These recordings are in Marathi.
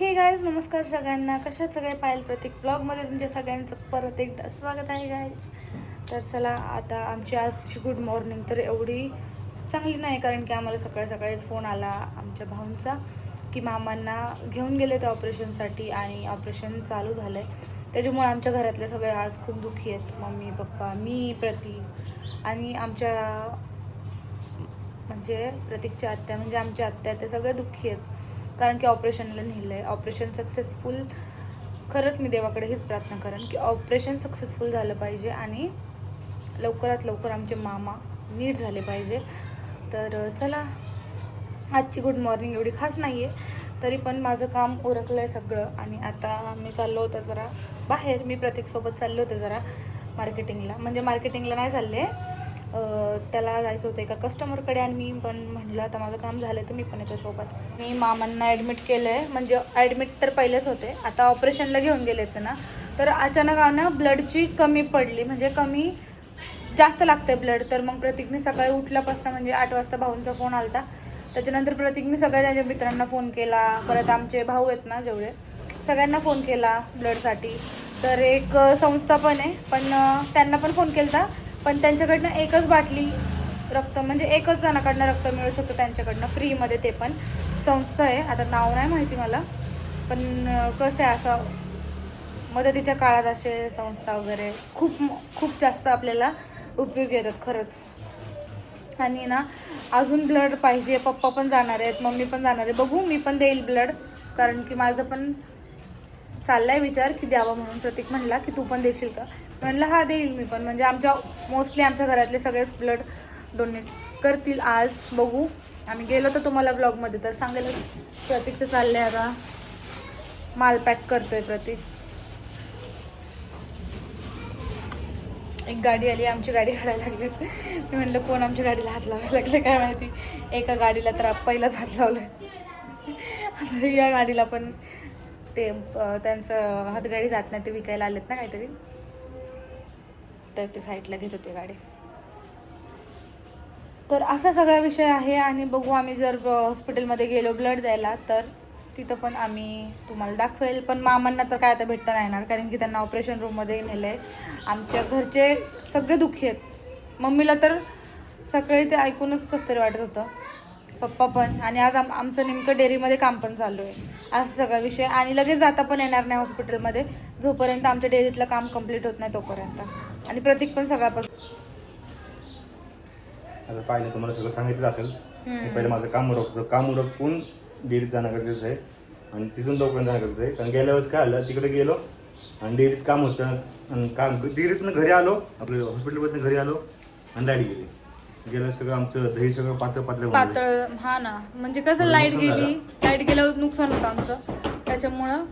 हे गायज नमस्कार सगळ्यांना. कशा सगळे पायल प्रत्येक ब्लॉगमध्ये तुमच्या सगळ्यांचं परत एकदा स्वागत आहे गायज तर चला आता आमची आजची गुड मॉर्निंग तर एवढी चांगली नाही कारण की आम्हाला सकाळी सकाळीच फोन आला आमच्या भाऊंचा की मामांना घेऊन गेले ते ऑपरेशनसाठी आणि ऑपरेशन चालू झालं आहे त्याच्यामुळे आमच्या घरातले सगळे आज खूप दुःखी आहेत. मम्मी पप्पा मी प्रतीक आणि आमच्या म्हणजे प्रतीकच्या आत्या म्हणजे आमच्या आत्या ते सगळे दुःखी आहेत. कारण की ऑपरेशनला नेलं आहे ऑपरेशन सक्सेसफुल खरंच मी देवाकडे हीच प्रार्थना करेन की ऑपरेशन सक्सेसफुल झालं पाहिजे आणि लवकरात लवकर आमचे मामा नीट झाले पाहिजे. तर चला आजची गुड मॉर्निंग एवढी खास नाही आहे तरी पण माझं काम उरकलं आहे सगळं आणि आता मी चाललो होतं जरा बाहेर. मी प्रतीकसोबत चाललो होते जरा मार्केटिंगला म्हणजे मार्केटिंगला नाही चालले. आहे त्याला जायचं होतं एका कस्टमरकडे आणि मी पण म्हटलं आता माझं काम झालं तर मी पण येतो सोबत. मी मामांना ॲडमिट केलं आहे म्हणजे ॲडमिट तर पहिलेच होते. आता ऑपरेशनला घेऊन गेले होते ना तर अचानक ना ब्लडची कमी पडली. म्हणजे कमी जास्त लागते ब्लड तर मग प्रतीकने सकाळी उठल्यापासून म्हणजे आठ वाजता भाऊंचा फोन आला होता त्याच्यानंतर प्रतीकने सगळ्या त्याच्या मित्रांना फोन केला. परत आमचे भाऊ आहेत ना जेवढे सगळ्यांना फोन केला ब्लडसाठी तर एक संस्था पण आहे. पण त्यांना पण फोन केला होता पण त्यांच्याकडनं एकच बाटली रक्त म्हणजे एकच जणाकडनं रक्त मिळू शकतं त्यांच्याकडनं फ्रीमध्ये ते पण. संस्था आहे आता नाव नाही माहिती मला पण कसं आहे असं मदतीच्या काळात असे संस्था वगैरे खूप खूप जास्त आपल्याला उपयोगी येतात खरंच. आणि ना अजून ब्लड पाहिजे पप्पा पण जाणार आहेत मम्मी पण जाणार आहे. बघू मी पण देईल ब्लड कारण की माझं पण चाललाय विचार की द्यावा म्हणून प्रतीक म्हणला की तू पण देशील का? म्हणलं हा देईल मी पण. म्हणजे आमच्या मोस्टली आमच्या घरातले सगळेच ब्लड डोनेट करतील आज. बघू. आम्ही गेलो तर तुम्हाला ब्लॉगमध्ये तर सांगेल प्रतीकचं चाललंय आता. माल पॅक करतोय प्रतीक. एक गाडी आली आमची गाडी काढायला लागली. मी म्हटलं कोण आमच्या गाडीला हात लावायला लागले? काय माहिती. एका गाडीला तर पहिलाच हात लावलाय. आता या गाडीला पण ते त्यांचं हातगाडी जात नाही ते विकायला आलेत ना काहीतरी. तर ते साईडला घेत होते गाडी. तर असा सगळा विषय आहे आणि बघू आम्ही जर हॉस्पिटलमध्ये गेलो ब्लड द्यायला तर तिथं पण आम्ही तुम्हाला दाखवेल. पण मामांना तर काय आता भेटता नाही येणार कारण की त्यांना ऑपरेशन रूममध्ये नेलं आहे आमच्या घरचे सगळे दुःखी आहेत. मम्मीला तर सकाळी ते ऐकूनच कसं तरी वाटत होतं. पप्पा पण. आणि आज आम आमचं नेमकं डेअरीमध्ये काम पण चालू आहे. असा सगळा विषय. आणि लगेच जाता पण येणार नाही हॉस्पिटलमध्ये जोपर्यंत आमच्या डेअरीतलं काम कंप्लीट होत नाही तोपर्यंत. आणि प्रतीक पण सगळ्यापासून. आता पाहिलं तुम्हाला सगळं सांगितलं असेल. मी पहिले माझं काम उरकतो. काम उरकून डेअरीत जाणं गरजेचं आहे. आणि तिथून लवकर जाणं गरजेचं आहे. कारण गेल्या वेळेस काय आलं तिकडे गेलो आणि डेअरीत काम होतं. आणि काम डेअरीतनं घरी आलो आपल्या हॉस्पिटलमधनं घरी आलो आणि लाइट गेली. गेल्या सगळं आमचं दही सगळं पातळ पातळ. पातळ हा ना. म्हणजे कसं लाइट गेली? लाइट गेल्यावर नुकसान होतं आमचं. त्याच्यामुळं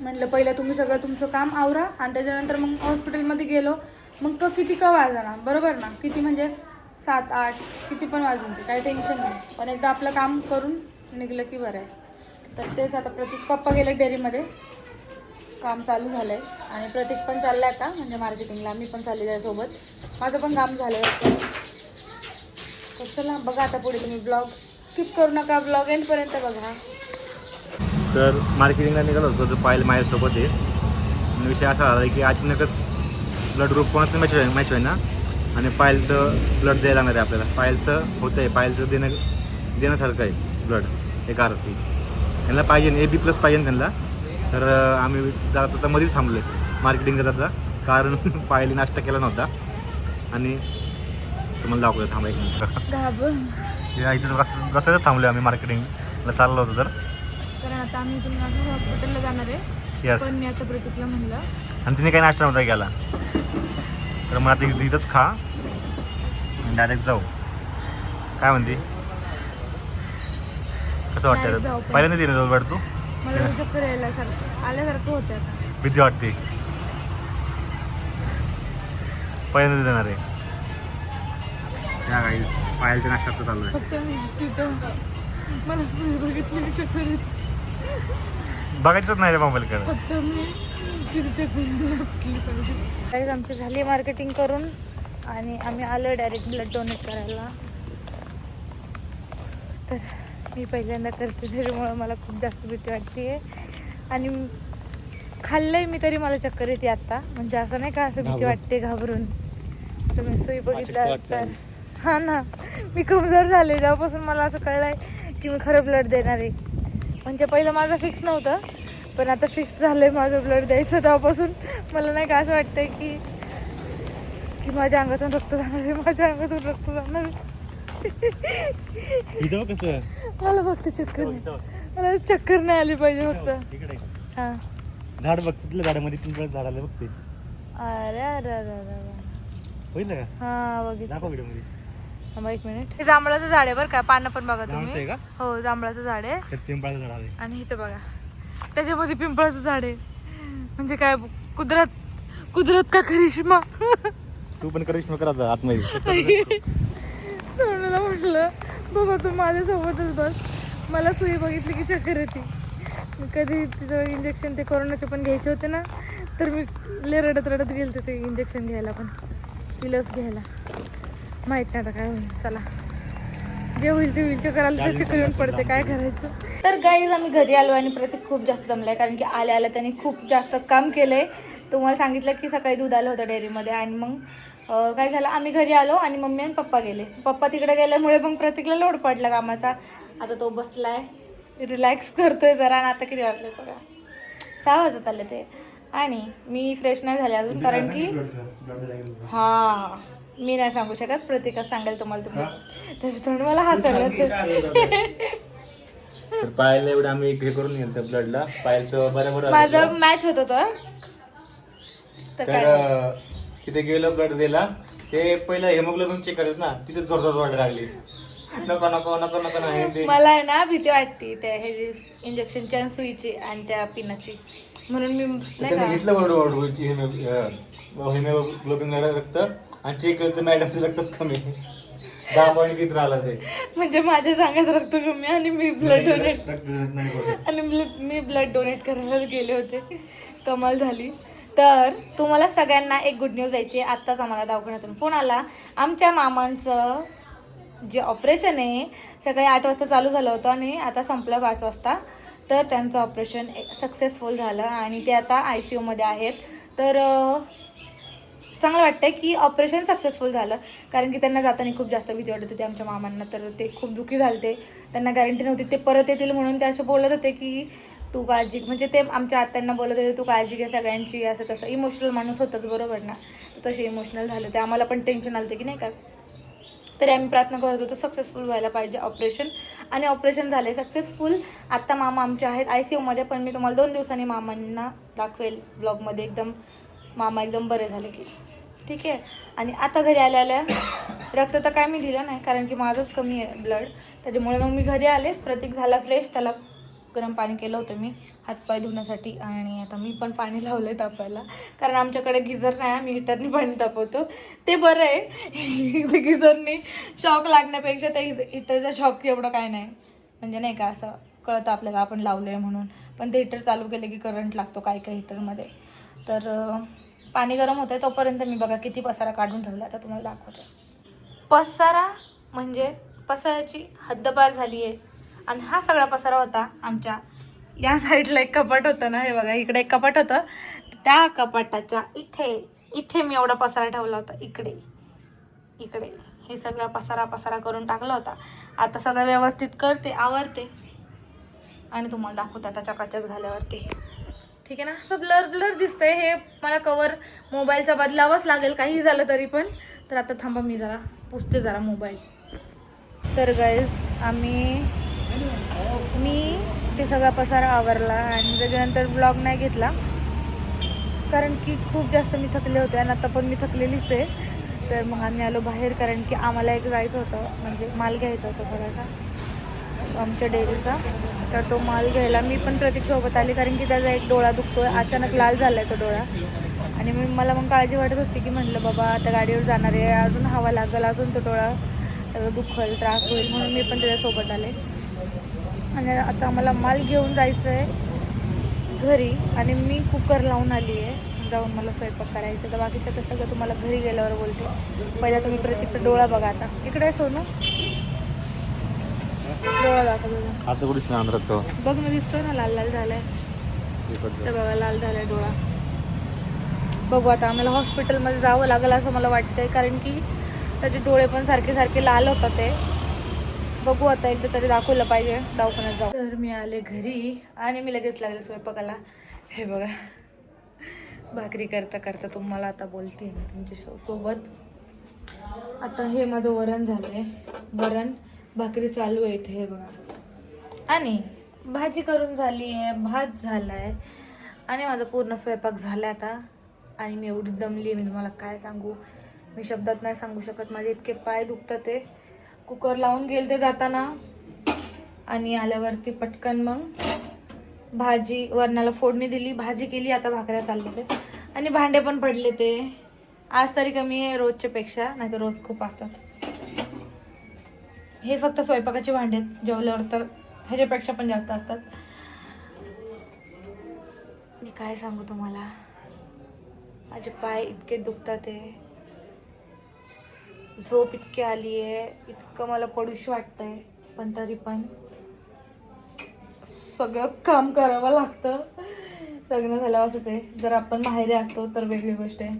म्हटलं पहिलं तुम्ही सगळं तुमचं काम आवरा आणि त्याच्यानंतर मग हॉस्पिटलमध्ये गेलो. मग क किती का वाजना बरोबर ना? किती म्हणजे सात आठ किती पण वाजून ते काही टेन्शन नाही. पण एकदा आपलं काम करून निघलं की बरं आहे. तर तेच आता प्रतीक पप्पा गेले डेअरीमध्ये. काम चालू झालं आहे आणि प्रतीक पण चाललं आहे आता म्हणजे मार्केटिंगला. मी पण चालली सोबत माझं पण काम झालं आहे तर चला बघा आता पुढे तुम्ही ब्लॉग स्किप करू नका ब्लॉग एंडपर्यंत बघा. तर मार्केटिंगला निघालो होतो तर पायल माझ्यासोबत आहे. आणि विषय असा झाला की अचानकच ब्लड ग्रुप कोणाचं मॅच होईल मॅच होईल ना आणि पायलचं ब्लड द्यायला लागणार आहे आपल्याला. पायलचं होतं आहे पायलचं देणं देण्यासारखं आहे ब्लड एका अर्थी त्यांना पाहिजे ए बी प्लस पाहिजे त्यांना. तर आम्ही जात आता मध्येच थांबलो आहे मार्केटिंग करत आता. कारण पायली नाश्ता केला नव्हता. आणि तुम्हाला दाखवलं थांबा एक मिनिट. रस्त्यातच थांबलो आम्ही मार्केटिंगला चाललो होतो तर. आता आम्ही इथून हॉस्पिटलला जाणार आहे. यस पण मी आता प्रतीकला म्हणलं. आणि तिने काही नाश्ता नव्हता गेला तर मग आता इथं- इथंच खा. आणि डायरेक्ट जाऊ. काय म्हणते? कसं Direct जाऊ वाटतं पण. पहिल्यांदा तिने जाऊ वाटत तू. मला चक्कर यायला सारखं. आल्यासारखं होतं आता. भीती वाटते. पहिल्यांदा देणार आहे. त्या काही पायलच्या नाश्ता चालू आहे. फक्त मी तिथं. मला सूर्य बघितली चक्कर येते. बघायचंच नाही रे मोबाईलकडे. फक्त मी पाहिजे. आमची झाली मार्केटिंग करून आणि आम्ही आलो डायरेक्ट ब्लड डोनेट करायला. तर मी पहिल्यांदा करते त्याच्यामुळं मला खूप जास्त भीती वाटते आणि खाल्लंय मी तरी मला चक्कर येते आता म्हणजे असं नाही का असं भीती. वाटते घाबरून. तुम्ही सुई बघितलं तर. हा ना. मी कमजोर झाले. जेव्हापासून मला असं कळलंय की मी खरं ब्लड देणार. आहे म्हणजे पहिलं माझं फिक्स नव्हतं पण आता फिक्स झालंय माझं ब्लड द्यायचं तेव्हापासून. मला नाही का असं वाटतंय की की माझ्या अंगातून रक्त जाणार आहे माझ्या अंगातून रक्त जाणार आहे. मला फक्त चक्कर. मला चक्कर नाही आली पाहिजे फक्त. हा. झाड बघ तिथल्या झाडामध्ये पिंपळ झाड आलं बघ ते अरे अरे अरे अरे. बघितलं का? हा बघितलं. व्हिडिओमध्ये. एक मिनिट. हे जांभळाचं झाड आहे बरं का पानं पण बघा तुम्ही. आहे का? हो जांभळाचं झाड आहे. पिंपळाचं झाड आलंय आणि इथं बघा त्याच्यामध्ये पिंपळाचं झाड आहे. म्हणजे काय कुदरत कुदरत का करिश्मा? तू पण करिश्मा करा आतमध्ये. सोनूला म्हटलं? बाबा तू माझ्यासोबतच बस. मला सुई बघितली की चक्कर येते. मी कधी तिथं इंजेक्शन ते कोरोनाचे पण घ्यायचे होते ना तर मी लय रडत रडत गेलते ते इंजेक्शन घ्यायला पण. ती लस घ्यायला. माहीत नाही आता काय होईल. चला. जे होईल ते होईल. तर चक्कर येऊन पडते. काय करायचं? तर गाईज आम्ही घरी आलो आणि प्रतीक खूप जास्त दमलाय. कारण की आल्या आल्या त्यांनी खूप जास्त काम केलंय. तुम्हाला सांगितलं की सकाळी दूध आलं होतं डेअरीमध्ये. आणि मग काय झालं? आम्ही घरी आलो आणि मम्मी आणि पप्पा गेले. पप्पा तिकडे गेल्यामुळे मग प्रतीकला लोड पडला कामाचा. आता तो बसलाय. रिलॅक्स करतोय जरा आणि आता किती वाजले बघा. सहा वाजत आले ते. आणि मी फ्रेश नाही झाले अजून कारण की हा. मी नाही सांगू शकत प्रतीकच सांगाल तुम्हाला तुम्ही त्याच्या तोंड मला हसायला तर पायाला एवढं आम्ही हे करून गेलो ब्लडला पायाचं बरोबर माझं मॅच होत होतं तर तिथे गेलो ब्लड द्यायला ते पहिलं हेमोग्लोबिन चेक करत ना तिथे जोर जोर वाढायला लागली नको नको नको नको ना हे ते मला आहे ना भीती वाटते त्या हे इंजेक्शनच्या सुईची आणि त्या पिनाची म्हणून मी नाही घेतलं बरोबर हिमोग्लोबिन रक्त आणि चेक केलं तर मॅडमचं रक्तच कमी दहा पॉईंट किती राहिलं ते? म्हणजे माझ्या सांगत रक्त कमी आणि मी ब्लड डोनेट रक्त नाही बसत. आणि ब्ल- मी ब्लड डोनेट करायला गेले होते. कमाल झाली. तर तुम्हाला सगळ्यांना एक गुड न्यूज द्यायची आहे. आत्ताच आम्हाला दवाखान्यातून फोन आला. आमच्या मामांचं जे ऑपरेशन आहे सकाळी आठ वाजता चालू झालं होतं आणि आता संपलं पाच वाजता. तर त्यांचं ऑपरेशन सक्सेसफुल झालं आणि ते आता आय सी यूमध्ये आहेत. तर अं, चांगलं वाटतंय की ऑपरेशन सक्सेसफुल झालं. कारण की त्यांना जाताना खूप जास्त भीती वाटत होती आमच्या मामांना तर ते खूप दुखी झालते. त्यांना गॅरंटी नव्हती. ते परत येतील म्हणून ते असे बोलत होते की तू काळजी म्हणजे ते आमच्या आत्यांना बोलत होते तू काळजी घे सगळ्यांची असं तसं. इमोशनल माणूस होतच बरोबर ना? तर तसे इमोशनल झाले ते आम्हाला पण टेन्शन आलं की नाही का? तरी आम्ही प्रार्थना करत होतो सक्सेसफुल व्हायला पाहिजे ऑपरेशन आणि ऑपरेशन झाले सक्सेसफुल आत्ता मामा आमचे आहेत. आय सी यूमध्ये पण मी तुम्हाला दोन दिवसांनी मामांना दाखवेल ब्लॉगमध्ये एकदम मामा एकदम बरे झाले की. ठीक आहे. आणि आता घरी आल्या आल्या रक्त तर काय मी दिलं नाही कारण की माझंच कमी आहे ब्लड त्याच्यामुळे मग मी घरी आले. प्रतीक झाला फ्रेश त्याला गरम पाणी केलं होतं मी हातपाय धुण्यासाठी. आणि आता मी पण पाणी लावलं आहे तापायला. कारण आमच्याकडे गिझर नाही आम्ही हिटरने पाणी तापवतो. ते बरं आहे. गिझरने शॉक लागण्यापेक्षा त्या हिटरचा शॉक एवढं काय नाही. म्हणजे नाही का असं कळतं आपल्याला आपण लावलं आहे म्हणून. पण ते हिटर चालू केलं की करंट लागतो काही काही हिटरमध्ये तर पाणी गरम होतं आहे तोपर्यंत मी बघा किती पसारा काढून ठेवला आता तुम्हाला दाखवते. पसारा म्हणजे पसाऱ्याची हद्दपार झाली आहे आणि हा सगळा पसारा होता आमच्या या साईडला एक कपाट होतं ना हे बघा इकडे एक कपाट होतं. त्या कपाटाच्या इथे इथे मी एवढा पसारा ठेवला होता इकडे इकडे. हे सगळा पसारा पसारा करून टाकला होता. आता सगळं व्यवस्थित करते आवरते. आणि तुम्हाला दाखवते आता चकाचक झाल्यावरती. ठीक आहे ना? असं ब्लर ब्लर दिसतंय. हे मला कवर मोबाईलचा बदलावाच लागेल. काही झालं तरी पण. तर आता थांबा मी जरा पुसते जरा मोबाईल तर गाईज आम्ही मी ते सगळा पसारा आवरला आणि त्याच्यानंतर ब्लॉग नाही घेतला. कारण की खूप जास्त मी थकले होते आणि आता पण मी थकलेलीच आहे. तर मग आम्ही आलो बाहेर कारण की आम्हाला एक जायचं होतं. म्हणजे माल घ्यायचा होता थोडासा. आमच्या डेअरीचा. तर तो माल घ्यायला मी पण प्रतीकसोबत आली कारण की त्याचा एक डोळा दुखतोय. अचानक लाल झालाय तो डोळा. आणि मी मला मग काळजी वाटत होती की म्हटलं बाबा आता गाडीवर जाणार आहे. अजून हवा लागेल अजून तो डोळा त्याचा दुखल त्रास होईल. म्हणून मी पण त्याच्यासोबत आले. आणि आता मला माल घेऊन जायचं आहे घरी. आणि मी कुकर लावून आली आहे जाऊन मला स्वयंपाक करायचं तर बाकीचं तर सगळं तुम्हाला घरी गेल्यावर बोलते. पहिला तुम्ही प्रतीकचा डोळा बघा आता. इकडे आहे सोनू. डोळा आता कुठेच नाही अंधारात तो. बघ ना दिसतो ना लाल लाल झालाय. तर बघा लाल झालाय डोळा. बघू आता आम्हाला हॉस्पिटलमध्ये जावं लागेल असं मला वाटतंय कारण की त्याचे डोळे पण सारखे सारखे लाल होतात ते. बघू आता एकदा तरी दाखवलं पाहिजे दवाखान्यात जाऊ तर मी आले घरी आणि मी लगेच लागले स्वयंपाकाला. हे बघा भाकरी करता करता तुम्हाला आता बोलते मी तुमच्या सो- सोबत आता हे माझं वरण झालंय. वरण भाकरी चालू आहे इथे हे बघा. आणि भाजी करून झाली आहे भात झाला आहे आणि माझा पूर्ण स्वयंपाक झाला आता. आणि मी एवढी दमली मी तुम्हाला म्हणजे काय सांगू? मी शब्दात नाही सांगू शकत. माझे इतके पाय दुखतात ते कुकर लावून गेले ते जाताना. आणि आल्यावरती पटकन मग भाजी वरणाला फोडणी दिली. भाजी केली आता भाकऱ्या चालले ते आणि भांडे पण पडले ते आज तरी कमी आहे रोजच्यापेक्षा नाही तर रोज खूप असतात. हे फक्त स्वयंपाकाचे भांडे आहेत. जेवल्यावर तर ह्याच्यापेक्षा पण जास्त असतात. मी काय सांगू तुम्हाला? माझे पाय इतके दुखतात आहे झोप इतकी आली आहे. इतकं मला पडूशी वाटतंय. पण तरी पण सगळं काम करावं लागतं. लग्न झाल्यावर असंच आहे. जर आपण माहेरी असतो तर वेगळी गोष्ट आहे.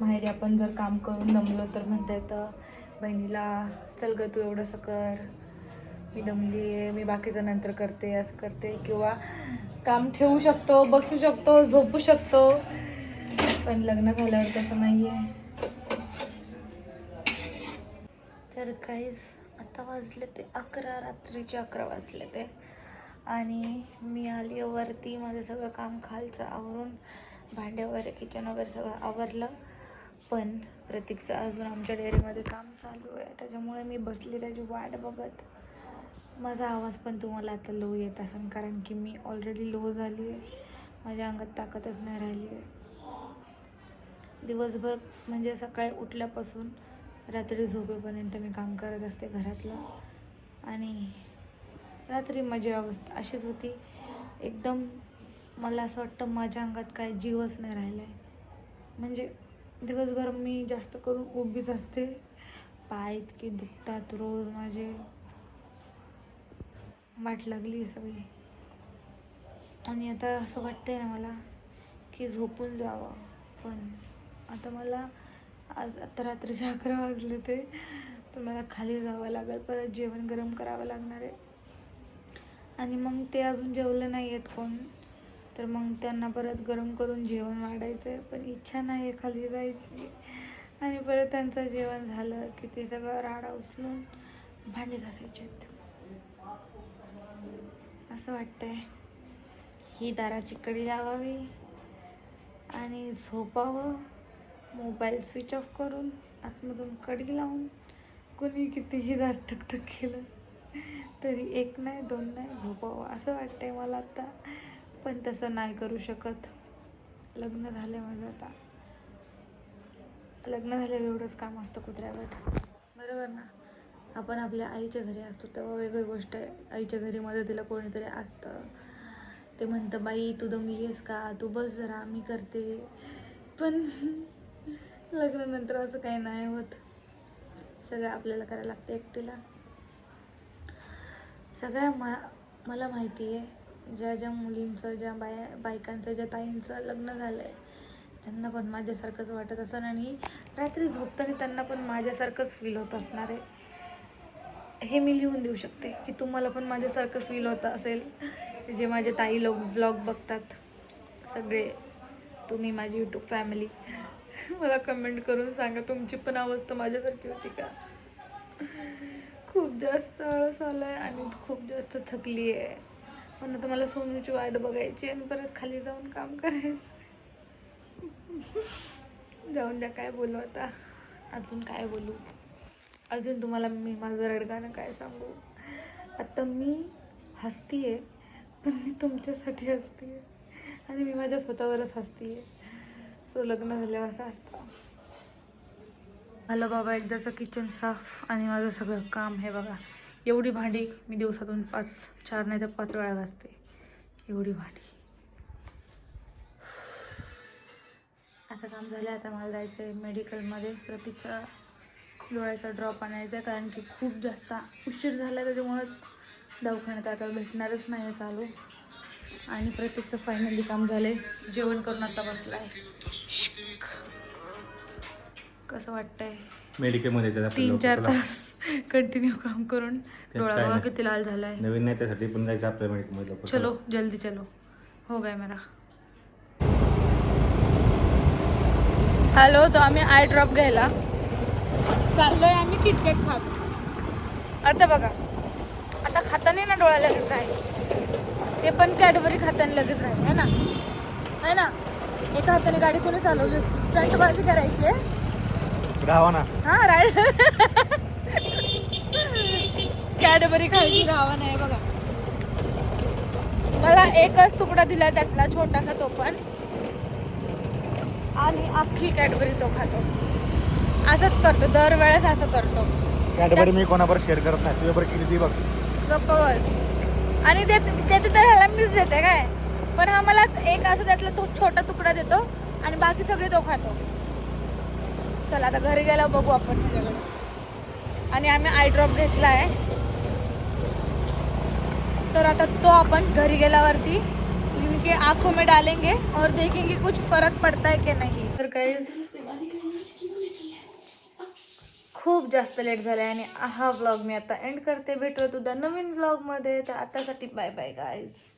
माहेरी आपण जर काम करून दमलो तर म्हणता येतं बहिणीला चल ग तू एवढंसं कर. मी दमली आहे मी बाकीचं नंतर करते असं करते. किंवा काम ठेवू शकतो बसू शकतो झोपू शकतो. पण लग्न झाल्यावर तसं नाही आहे तर काहीच आता वाजले ते अकरा रात्रीचे अकरा वाजले ते. आणि मी आली वरती माझं सगळं काम खालचं आवरून भांडे वगैरे किचन वगैरे सगळं आवरलं. पण प्रतीकचं अजून आमच्या डेअरीमध्ये काम चालू आहे. त्याच्यामुळे मी बसली त्याची वाट बघत. माझा आवाज पण तुम्हाला आता लो येत असेल कारण की मी ऑलरेडी लो झाली आहे. माझ्या अंगात ताकदच नाही राहिली आहे. दिवसभर म्हणजे सकाळी उठल्यापासून रात्री झोपेपर्यंत मी काम करत असते घरातलं. आणि रात्री माझी अवस्था अशीच होती. एकदम मला असं वाटतं माझ्या अंगात काय जीवच नाही राहिला आहे म्हणजे दिवसभर मी जास्त करून उभीच असते. पाय इतके दुखतात रोज माझे. वाट लागली आहे सगळी. आणि आता असं वाटतंय ना मला की झोपून जावं. पण आता मला आज आता रात्रीचे अकरा वाजले ते तर मला खाली जावं लागेल. परत जेवण गरम करावं लागणार आहे. आणि मग ते अजून जेवलं नाही आहेत कोण. तर मग त्यांना परत गरम करून जेवण वाढायचं आहे पण इच्छा नाही आहे खाली जायची. आणि परत त्यांचं जेवण झालं की ते सगळं राडा उचलून भांडी घासायचे असं वाटतंय. ही दाराची कडी लावावी आणि झोपावं मोबाईल स्विच ऑफ करून आतमधून कडी लावून कोणी कितीही दार ठकठक केलं तरी एक नाही दोन नाही झोपावं. असं वाटतंय मला आता. पण तसं नाही करू शकत. लग्न झालं माझं आता. लग्न झाल्यावर एवढंच काम असतं कुत्र्यावर. बरोबर ना? आपण आपल्या आईच्या घरी असतो तेव्हा वेगळी गोष्ट आहे. आईच्या घरी मदतीला कोणीतरी असतं. ते म्हणतं बाई तू दमली आहेस का? तू बस जरा मी करते. पण लग्नानंतर असं काही नाही होत. सगळं आपल्याला करायला लागतं एकटीला. सगळ्या मा मला माहिती आहे ज्या ज्या मुलींचं ज्या बाया बायकांचं ज्या ताईंचं लग्न झालं आहे त्यांना पण माझ्यासारखंच वाटत असं आणि रात्री झोपताना त्यांना पण माझ्यासारखंच फील होत असणार आहे. हे मी लिहून देऊ शकते की तुम्हाला पण माझ्यासारखं फील होत असेल. जे माझे ताई लोक ब्लॉग बघतात. सगळे तुम्ही माझी यूट्यूब फॅमिली मला कमेंट करून सांगा तुमची पण अवस्था माझ्यासारखी होती का? खूप जास्त आळस आला आहे आणि खूप जास्त थकली आहे पण आता मला सोनूची वाट बघायची आणि परत खाली जाऊन काम करायचं. जाऊन द्या काय बोलू आता. अजून काय बोलू? अजून तुम्हाला मी माझं रडगाणं काय सांगू? आता मी हसती आहे पण मी तुमच्यासाठी हसती आहे आणि मी माझ्या स्वतःवरच हसती आहे सो लग्न झाल्यावर असं असतं. आलं बाबा एकदाचं किचन साफ आणि माझं सगळं काम हे बघा. एवढी भांडी मी दिवसातून पाच चार नाही तर पाच वेळा घासते. एवढी भांडी. आता काम झालं आता मला जायचं आहे मेडिकलमध्ये प्रतीक्षा डोळ्याचा ड्रॉप आणायचा आहे कारण की खूप जास्त उशीर झाला त्याच्यामुळं दवाखान्यात आता भेटणारच नाही आहे चालू. आणि प्रत्येकचं फायनली काम झालं आहे जेवण करून आता बसलाय. कसं वाटतंय? जायचं आपल्याला तीन चार लवकर. तास कंटिन्यू काम करून डोळा काय नाही. किती लाल झालाय. नवीन नाही त्यासाठी पण जायचं आपल्या मेडिकलमध्ये लवकर. चलो जल्दी चलो. हो गया मेरा. हॅलो तो आम्ही आय ड्रॉप घ्यायला. चाललोय आम्ही किटकॅट खात. आता बघा. आता खाताना ना डोळा लगेच राहील. ते पण कॅडबरी खाताना लगेच राहील है ना? है ना? एका हाताने गाडी कोणी चालवली स्टंट बाजी करायची आहे. राहावा ना हा राईट कॅडबरी खायची राहावा नाही बघा. मला एकच तुकडा दिला त्यातला छोटासा तो पण. आणि अख्खी कॅडबरी तो खातो. असंच करतो दरवेळेस असं करतो. कॅडबरी मी कोणावर शेअर करत नाही तुझ्यावर किती ती बघ. गप्प बस. आणि ते त्याचं तर ह्याला मीच देते काय? पण हा मला एक असं त्यातला तो छोटा तुकडा देतो आणि बाकी सगळे तो खातो. चला आता घरी गेला बघू आपण ह्याच्याकडे आणि आम्ही आय ड्रॉप घेतला आहे तर आता तो आपण घरी गेल्यावरती इनके आंखों में डालेंगे और देखेंगे कुछ फरक पड़ता है की नाही. तर काही खूप जास्त लेट झालाय आणि हा व्लॉग मी आता एंड करते. भेटूया तुझ्या नवीन व्लॉगमध्ये तर आतासाठी बाय बाय गाईज